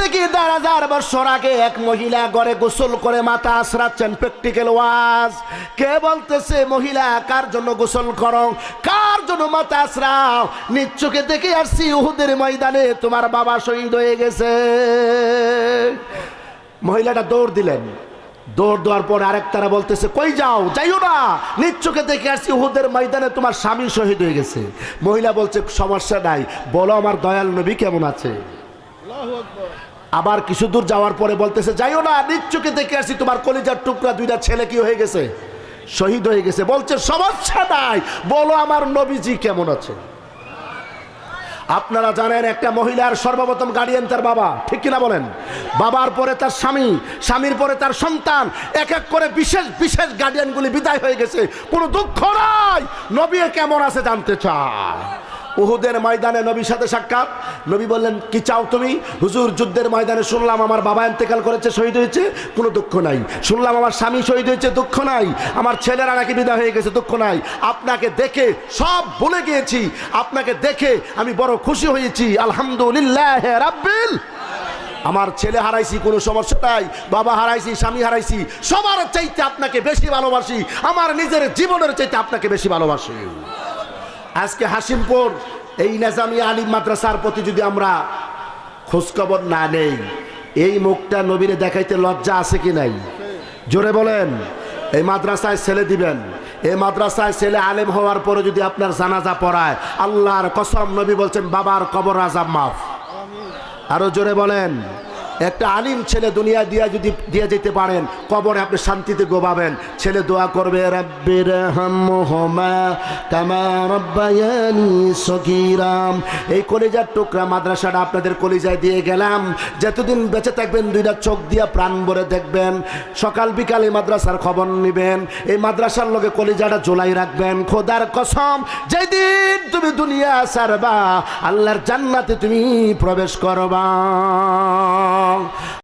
থেকে দেড় হাজার বছর আগে এক মহিলা ঘরে গোসল করে মাথা আশ্রাচ্ছেন প্র্যাকটিক্যাল ওয়াজ কে বলতেছে, মহিলা, কার জন্য গোসল করো? কার জন্য মাথা আশ্রাও নিচ্চকে দেখে আসছি উহুদের ময়দানে তোমার বাবা শহীদ হয়ে গেছে। মহিলাটা দৌড় দিলেন। দৌড় দেওয়ার পর আরেক তারা বলতেছে, কই যাও? যাইও না। নিচ্চকে দেখে আসছি উহুদের ময়দানে তোমার স্বামী শহীদ হয়ে গেছে। মহিলা বলছে, সমস্যা নাই। বলো আমার দয়াল নবী কেমন আছে? আবার কিছু দূর যাওয়ার পরে বলতেছে, যাইও না নিচ্চকে দেখে আসছি তোমার কলিজার টুকরা, দুইটা ছেলে কি হয়ে গেছে? শহীদ হয়ে গেছে। বলছে, সমস্যা নাই, বলো আমার নবীজি কেমন আছে? আপনারা জানেন, একটা মহিলার সর্বপ্রথম গার্ডিয়ান তার বাবা, ঠিক কিনা বলেন? বাবার পরে তার স্বামী, স্বামীর পরে তার সন্তান, এক এক করে বিশেষ বিশেষ গার্ডিয়ানগুলি বিদায় হয়ে গেছে। কোনো দুঃখ নাই, নবী কেমন আছে জানতে চায়? উহুদের ময়দানে নবীর সাথে সাক্ষাৎ। নবী বললেন, কি চাও তুমি? হুজুর, যুদ্ধের ময়দানে শুনলাম আমার বাবা ইন্তেকাল করেছে, শহীদ হয়েছে, কোনো দুঃখ নাই। শুনলাম আমার স্বামী শহীদ হয়েছে, দুঃখ নাই। আমার ছেলেরা নাকি বিদায় হয়ে গেছে, দুঃখ নাই। আপনাকে দেখে সব ভুলে গিয়েছি। আপনাকে দেখে আমি বড় খুশি হয়েছি। আলহামদুলিল্লাহ রাব্বিল আমার ছেলে হারাইছি, কোনো সমস্যা নাই। বাবা হারাইছি, স্বামী হারাইছি। সবার চাইতে আপনাকে বেশি ভালোবাসি। আমার নিজের জীবনের চাইতে আপনাকে বেশি ভালোবাসি। আজকে হাসিমপুর, এই নেজামি আলিম মাদ্রাসার প্রতি যদি আমরা খোঁজখবর না নেই, এই মুখটা নবীরে দেখাইতে লজ্জা আছে কি নাই? জোরে বলেন, এই মাদ্রাসায় ছেলে দিবেন, এই মাদ্রাসায় ছেলে আলেম হওয়ার পরে যদি আপনার জানাজা পড়ায়, আল্লাহর কসম নবী বলছেন, বাবার কবর আজাব মাফ। আরও জোরে বলেন একটা আলিম ছেলে দুনিয়া দিয়া যদি দিয়ে যেতে পারেন, কবরে আপনি শান্তিতে গোবাবেন ছেলে দোয়া করবে, রাব্বির সগীরাম এই কলিজার টুকরা মাদ্রাসাটা আপনাদের কলিজায় দিয়ে গেলাম। যতদিন বেঁচে থাকবেন, দুইটা চোখ দিয়া প্রাণ ভরে দেখবেন। সকাল বিকাল এই মাদ্রাসার খবর নেবেন। এই মাদ্রাসার লোকে কলিজাটা জোলাই রাখবেন। খোদার কসম, যেদিন তুমি দুনিয়া সারবা আল্লাহর জান্নাতে তুমি প্রবেশ করবা। wrong.